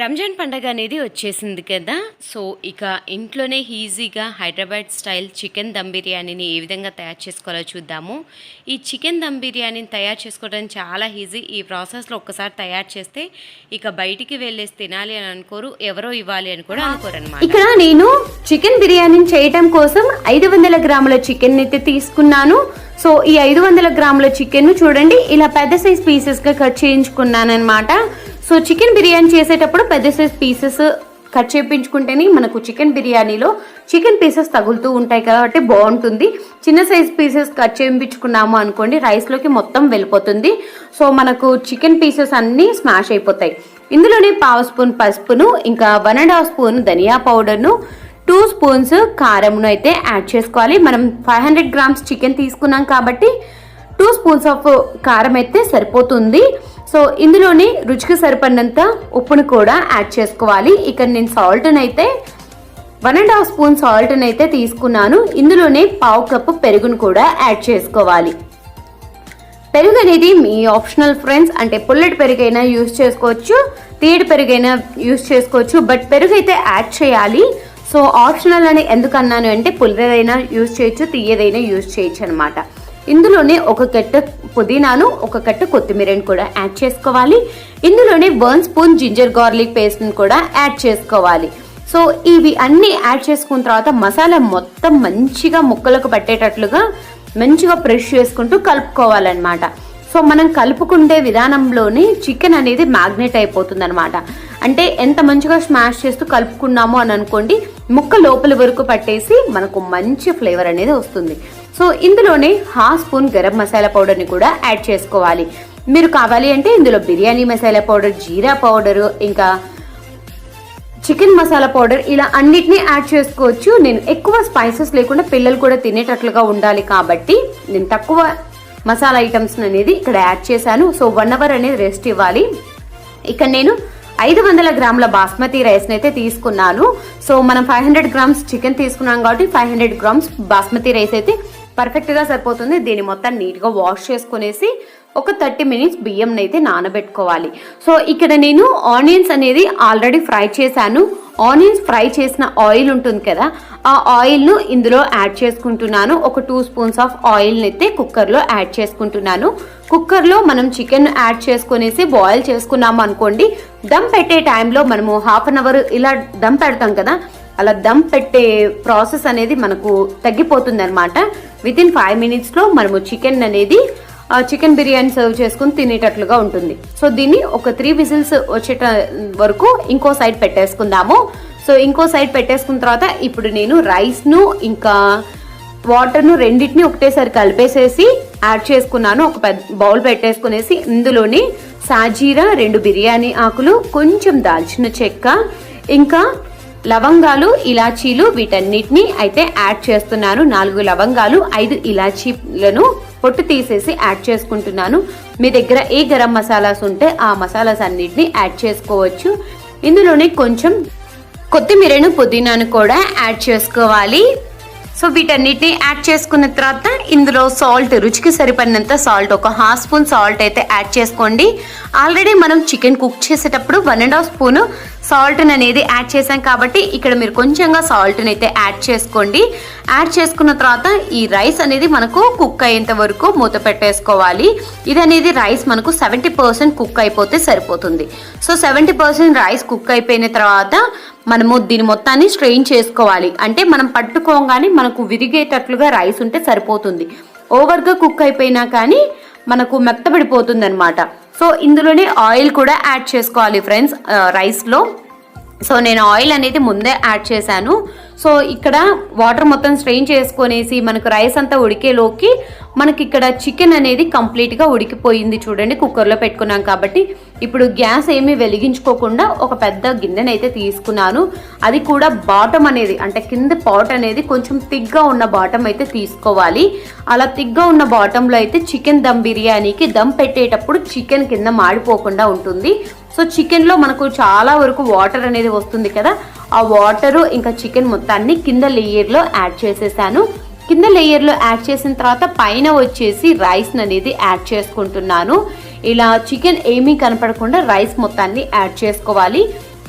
రంజాన్ పండగ అనేది వచ్చేసింది కదా. సో ఇక ఇంట్లోనే ఈజీగా హైదరాబాద్ స్టైల్ చికెన్ దమ్ బిర్యానీని ఏ విధంగా తయారు చేసుకోవాలో చూద్దాము. ఈ చికెన్ దమ్ బిర్యానీని తయారు చేసుకోవడం చాలా ఈజీ. ఈ ప్రాసెస్లో ఒక్కసారి తయారు చేస్తే ఇక బయటికి వెళ్ళేసి తినాలి అని అనుకోరు. ఎవరో ఇవ్వాలి అని కూడా అనుకోరు అనమాట ఇక్కడ నేను చికెన్ బిర్యానీని చేయటం కోసం ఐదు వందల గ్రాముల చికెన్ అయితే తీసుకున్నాను. సో ఈ ఐదు వందల గ్రాముల చికెన్ చూడండి. ఇలా పెద్ద సైజ్ పీసెస్గా కట్ చేయించుకున్నాను అనమాట సో చికెన్ బిర్యానీ చేసేటప్పుడు పెద్ద సైజ్ పీసెస్ కట్ చేయించుకుంటేనే మనకు చికెన్ బిర్యానీలో చికెన్ పీసెస్ తగులుతూ ఉంటాయి కాబట్టి బాగుంటుంది. చిన్న సైజ్ పీసెస్ కట్ చేయించుకున్నాము అనుకోండి రైస్లోకి మొత్తం వెళ్ళిపోతుంది. సో మనకు చికెన్ పీసెస్ అన్నీ స్మాష్ అయిపోతాయి. ఇందులోనే పావు స్పూన్ పసుపును ఇంకా వన్ అండ్ హాఫ్ స్పూన్ ధనియా పౌడర్ను టూ స్పూన్స్ కారంను అయితే యాడ్ చేసుకోవాలి. మనం ఫైవ్ హండ్రెడ్ గ్రామ్స్ చికెన్ తీసుకున్నాం కాబట్టి టూ స్పూన్స్ ఆఫ్ కారం అయితే సరిపోతుంది. సో ఇందులోనే రుచికి సరిపడినంత ఉప్పును కూడా యాడ్ చేసుకోవాలి. ఇక్కడ నేను సాల్ట్ని అయితే వన్ అండ్ హాఫ్ స్పూన్ సాల్ట్ని అయితే తీసుకున్నాను. ఇందులోనే పావు కప్పు పెరుగును కూడా యాడ్ చేసుకోవాలి. పెరుగు అనేది మీ ఆప్షనల్ ఫ్రెండ్స్ అంటే పుల్లటి పెరుగైనా యూస్ చేసుకోవచ్చు తీయటి పెరుగైనా యూస్ చేసుకోవచ్చు బట్ పెరుగు అయితే యాడ్ చేయాలి. సో ఆప్షనల్ అని ఎందుకన్నాను అంటే పుల్లదైనా యూస్ చేయొచ్చు తీయదైనా యూస్ చేయొచ్చు అనమాట ఇందులోనే ఒక కట్ట పుదీనాను ఒక కట్ట కొత్తిమీరని కూడా యాడ్ చేసుకోవాలి. ఇందులోనే వన్ స్పూన్ జింజర్ గార్లిక్ పేస్ట్ని కూడా యాడ్ చేసుకోవాలి. సో ఇవి అన్నీ యాడ్ చేసుకున్న తర్వాత మసాలా మొత్తం మంచిగా ముక్కలకు పట్టేటట్లుగా మంచిగా ప్రెష్ చేసుకుంటూ కలుపుకోవాలన్నమాట. సో మనం కలుపుకుండే విధానంలోనే చికెన్ అనేది మ్యాగ్నెట్ అయిపోతుంది అనమాట అంటే ఎంత మంచిగా స్మాష్ చేస్తూ కలుపుకున్నామో అని అనుకోండి ముక్క లోపల వరకు పట్టేసి మనకు మంచి ఫ్లేవర్ అనేది వస్తుంది. సో ఇందులోనే హాఫ్ స్పూన్ గరం మసాలా పౌడర్ని కూడా యాడ్ చేసుకోవాలి. మీరు కావాలి అంటే ఇందులో బిర్యానీ మసాలా పౌడర్ జీరా పౌడరు ఇంకా చికెన్ మసాలా పౌడర్ ఇలా అన్నిటినీ యాడ్ చేసుకోవచ్చు. నేను ఎక్కువ స్పైసెస్ లేకుండా పిల్లలు కూడా తినేటట్లుగా ఉండాలి కాబట్టి నేను తక్కువ మసాలా ఐటమ్స్ అనేది ఇక్కడ యాడ్ చేశాను. సో వన్ అవర్ అనేది రెస్ట్ ఇవ్వాలి. ఇక్కడ నేను ఐదు వందల గ్రాముల బాస్మతి రైస్ని అయితే తీసుకున్నాను. సో మనం ఫైవ్ హండ్రెడ్ గ్రామ్స్ చికెన్ తీసుకున్నాం కాబట్టి five hundred grams basmati rice అయితే పర్ఫెక్ట్గా సరిపోతుంది. దీన్ని మొత్తం నీట్గా వాష్ చేసుకునేసి ఒక థర్టీ మినిట్స్ బియ్యంని అయితే నానబెట్టుకోవాలి. సో ఇక్కడ నేను ఆనియన్స్ అనేది ఆల్రెడీ ఫ్రై చేశాను. ఆనియన్స్ ఫ్రై చేసిన ఆయిల్ ఉంటుంది కదా ఆ ఆయిల్ను ఇందులో యాడ్ చేసుకుంటున్నాను. ఒక టూ స్పూన్స్ ఆఫ్ ఆయిల్ని అయితే కుక్కర్లో యాడ్ చేసుకుంటున్నాను. కుక్కర్లో మనం చికెన్ యాడ్ చేసుకునేసి బాయిల్ చేసుకున్నాము అనుకోండి దమ్ పెట్టే టైంలో మనము హాఫ్ అన్ అవర్ ఇలా దమ్ పెడతాం కదా అలా దమ్ పెట్టే ప్రాసెస్ అనేది మనకు తగ్గిపోతుంది అనమాట విత్ ఇన్ ఫైవ్ మినిట్స్లో మనము చికెన్ అనేది చికెన్ బిర్యానీ సర్వ్ చేసుకుని తినేటట్లుగా ఉంటుంది. సో దీన్ని ఒక త్రీ విజిల్స్ వచ్చేట వరకు ఇంకో సైడ్ పెట్టేసుకుందాము. సో ఇంకో సైడ్ పెట్టేసుకున్న తర్వాత ఇప్పుడు నేను రైస్ను ఇంకా వాటర్ను రెండింటిని ఒకటేసారి కలిపేసేసి యాడ్ చేసుకున్నాను. ఒక పెద్ద బౌల్ పెట్టేసుకునేసి ఇందులోని సాజీరా రెండు బిర్యానీ ఆకులు కొంచెం దాల్చిన చెక్క ఇంకా లవంగాలు ఇలాచీలు వీటన్నిటిని అయితే యాడ్ చేస్తున్నాను. నాలుగు లవంగాలు ఐదు ఇలాచీలను పొట్టు తీసేసి యాడ్ చేసుకుంటున్నాను. మీ దగ్గర ఏ గరం మసాలాస్ ఉంటే ఆ మసాలాస్ అన్నిటిని యాడ్ చేసుకోవచ్చు. ఇందులోనే కొంచెం కొత్తిమీరను పుదీనాను కూడా యాడ్ చేసుకోవాలి. సో వీటన్నిటిని యాడ్ చేసుకున్న తర్వాత ఇందులో సాల్ట్ రుచికి సరిపడినంత సాల్ట్ ఒక హాఫ్ స్పూన్ సాల్ట్ అయితే యాడ్ చేసుకోండి. ఆల్రెడీ మనం చికెన్ కుక్ చేసేటప్పుడు one and half spoon salt అనేది యాడ్ చేసాం కాబట్టి ఇక్కడ మీరు కొంచెంగా సాల్ట్ని అయితే యాడ్ చేసుకోండి. యాడ్ చేసుకున్న తర్వాత ఈ రైస్ అనేది మనకు కుక్ అయ్యేంత వరకు మూత పెట్టేసుకోవాలి. ఇది అనేది రైస్ మనకు సెవెంటీ పర్సెంట్ కుక్ అయిపోతే సరిపోతుంది. So seventy percent rice cook అయిపోయిన తర్వాత మనము దీని మొత్తాన్ని స్ట్రెయిన్ చేసుకోవాలి. అంటే మనం పట్టుకోగానే మనకు విరిగేటట్లుగా రైస్ ఉంటే సరిపోతుంది. ఓవర్గా కుక్ అయిపోయినా కానీ మనకు మెత్తబడిపోతుంది అనమాట సో ఇందులోనే ఆయిల్ కూడా యాడ్ చేసుకోవాలి ఫ్రెండ్స్ రైస్లో సో నేను ఆయిల్ అనేది ముందే యాడ్ చేశాను. సో ఇక్కడ వాటర్ మొత్తం స్ట్రెయిన్ చేసుకొనేసి మనకు రైస్ అంతా ఉడికేలోకి మనకి ఇక్కడ చికెన్ అనేది కంప్లీట్గా ఉడికిపోయింది చూడండి కుక్కర్లో పెట్టుకున్నాం కాబట్టి. ఇప్పుడు గ్యాస్ ఏమీ వెలిగించుకోకుండా ఒక పెద్ద గిన్నెని అయితే తీసుకున్నాను. అది కూడా బాటమ్ అనేది అంటే కింద పాట్ అనేది కొంచెం తిగ్గా ఉన్న బాటమ్ అయితే తీసుకోవాలి. అలా తిగ్గా ఉన్న బాటంలో అయితే చికెన్ దమ్ బిర్యానీకి దమ్ పెట్టేటప్పుడు చికెన్ కింద మాడిపోకుండా ఉంటుంది. సో చికెన్లో మనకు చాలా వరకు వాటర్ అనేది వస్తుంది కదా ఆ వాటరు ఇంకా చికెన్ మొత్తాన్ని కింద లేయర్లో యాడ్ చేసేసాను. కింద లేయర్లో యాడ్ చేసిన తర్వాత పైన వచ్చేసి రైస్ అనేది యాడ్ చేసుకుంటున్నాను. ఇలా చికెన్ ఏమీ కనపడకుండా రైస్ మొత్తాన్ని యాడ్ చేసుకోవాలి.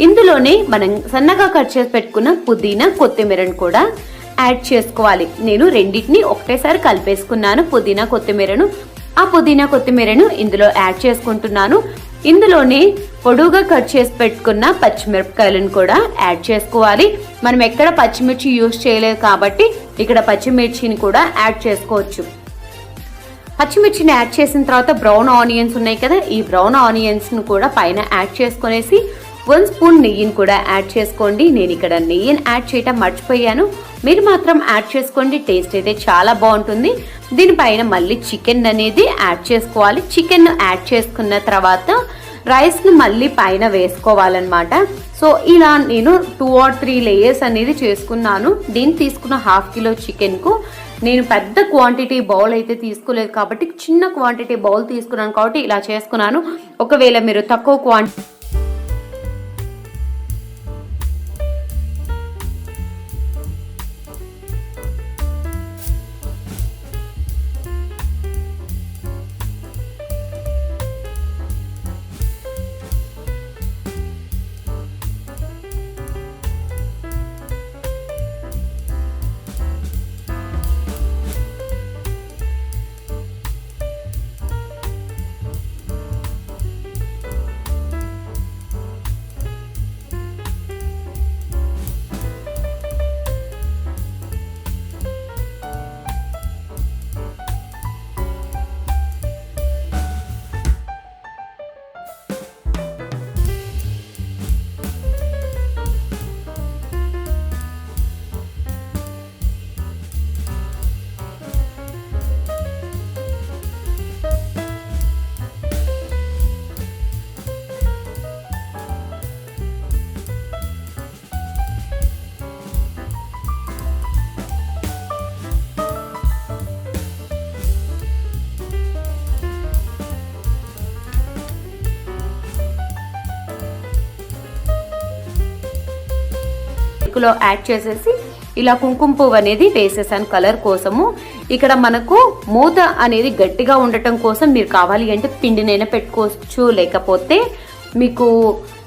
ఇందులోనే మనం సన్నగా కట్ చేసి పెట్టుకున్న పుదీనా కొత్తిమీరను కూడా యాడ్ చేసుకోవాలి. నేను రెండింటిని ఒకటేసారి కలిపేసుకున్నాను పుదీనా కొత్తిమీరను. ఆ పుదీనా కొత్తిమీరను ఇందులో యాడ్ చేసుకుంటున్నాను. ఇందులోనే పొడుగా కట్ చేసి పెట్టుకున్న పచ్చిమిరపకాయలను కూడా యాడ్ చేసుకోవాలి. మనం ఎక్కడ పచ్చిమిర్చి యూజ్ చేయలేదు కాబట్టి ఇక్కడ పచ్చిమిర్చిని కూడా యాడ్ చేసుకోవచ్చు. పచ్చిమిర్చిని యాడ్ చేసిన తర్వాత బ్రౌన్ ఆనియన్స్ ఉన్నాయి కదా ఈ బ్రౌన్ ఆనియన్స్ను కూడా పైన యాడ్ చేసుకునేసి వన్ స్పూన్ నెయ్యిని కూడా యాడ్ చేసుకోండి. నేను ఇక్కడ నెయ్యిని యాడ్ చేయటం మర్చిపోయాను. మీరు మాత్రం యాడ్ చేసుకోండి. టేస్ట్ అయితే చాలా బాగుంటుంది. దీనిపైన మళ్ళీ చికెన్ అనేది యాడ్ చేసుకోవాలి. చికెన్ యాడ్ చేసుకున్న తర్వాత రైస్ను మళ్ళీ పైన వేసుకోవాలన్నమాట. సో ఇలా నేను టూ ఆర్ త్రీ లేయర్స్ అనేది చేసుకున్నాను. దీన్ని తీసుకున్న హాఫ్ కిలో చికెన్కు నేను పెద్ద క్వాంటిటీ బౌల్ అయితే తీసుకోలేదు కాబట్టి చిన్న క్వాంటిటీ బౌల్ తీసుకున్నాను కాబట్టి ఇలా చేసుకున్నాను. ఒకవేళ మీరు తక్కువ క్వాంటిటీ లో యాడ్ చేసేసి ఇలా కుంకుమ పువ్వు అనేది వేసేసాను కలర్ కోసము. ఇక్కడ మనకు మూత అనేది గట్టిగా ఉండటం కోసం మీరు కావాలి అంటే పిండినైనా పెట్టుకోవచ్చు. లేకపోతే మీకు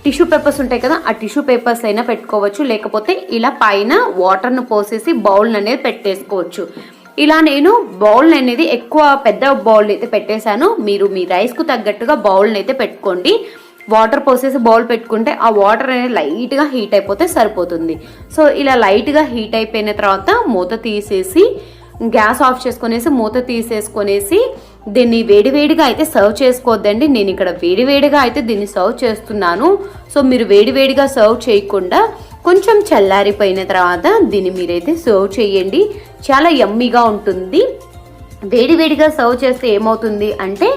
టిష్యూ పేపర్స్ ఉంటాయి కదా ఆ టిష్యూ పేపర్స్ అయినా పెట్టుకోవచ్చు. లేకపోతే ఇలా పైన వాటర్ను పోసేసి బౌల్ అనేది పెట్టేసుకోవచ్చు. ఇలా నేను బౌల్ అనేది ఎక్కువ పెద్ద బౌల్ అయితే పెట్టేశాను. మీరు మీ రైస్కు తగ్గట్టుగా బౌల్ని అయితే పెట్టుకోండి. వాటర్ పోసేసి బౌల్ పెట్టుకుంటే ఆ వాటర్ అనేది లైట్గా హీట్ అయిపోతే సరిపోతుంది. సో ఇలా లైట్గా హీట్ అయిపోయిన తర్వాత మూత తీసేసి గ్యాస్ ఆఫ్ చేసుకునేసి మూత తీసేసుకొనేసి దీన్ని వేడివేడిగా అయితే సర్వ్ చేసుకోవద్దండి. నేను ఇక్కడ వేడివేడిగా అయితే దీన్ని సర్వ్ చేస్తున్నాను. సో మీరు వేడివేడిగా సర్వ్ చేయకుండా కొంచెం చల్లారిపోయిన తర్వాత దీన్ని మీరైతే సర్వ్ చేయండి. చాలా యమ్మీగా ఉంటుంది. వేడివేడిగా సర్వ్ చేస్తే ఏమవుతుంది అంటే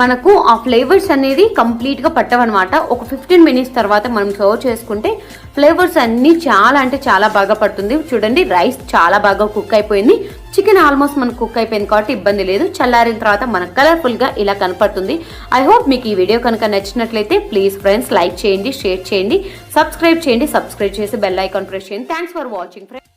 మనకు ఆ ఫ్లేవర్స్ అనేది కంప్లీట్గా పట్టవన్నమాట. ఒక ఫిఫ్టీన్ మినిట్స్ తర్వాత మనం సర్వ్ చేసుకుంటే ఫ్లేవర్స్ అన్నీ చాలా అంటే చాలా బాగా పడుతుంది. చూడండి రైస్ చాలా బాగా కుక్ అయిపోయింది. చికెన్ ఆల్మోస్ట్ మనకు కుక్ అయిపోయింది కాబట్టి ఇబ్బంది లేదు. చల్లారిన తర్వాత మనకు కలర్ఫుల్గా ఇలా కనపడుతుంది. ఐ హోప్ మీకు ఈ వీడియో కనుక నచ్చినట్లయితే ప్లీజ్ ఫ్రెండ్స్ లైక్ చేయండి షేర్ చేయండి సబ్స్క్రైబ్ చేయండి సబ్స్క్రైబ్ చేసి బెల్ ఐకాన్ ప్రెస్ చేయండి. Thanks for watching friends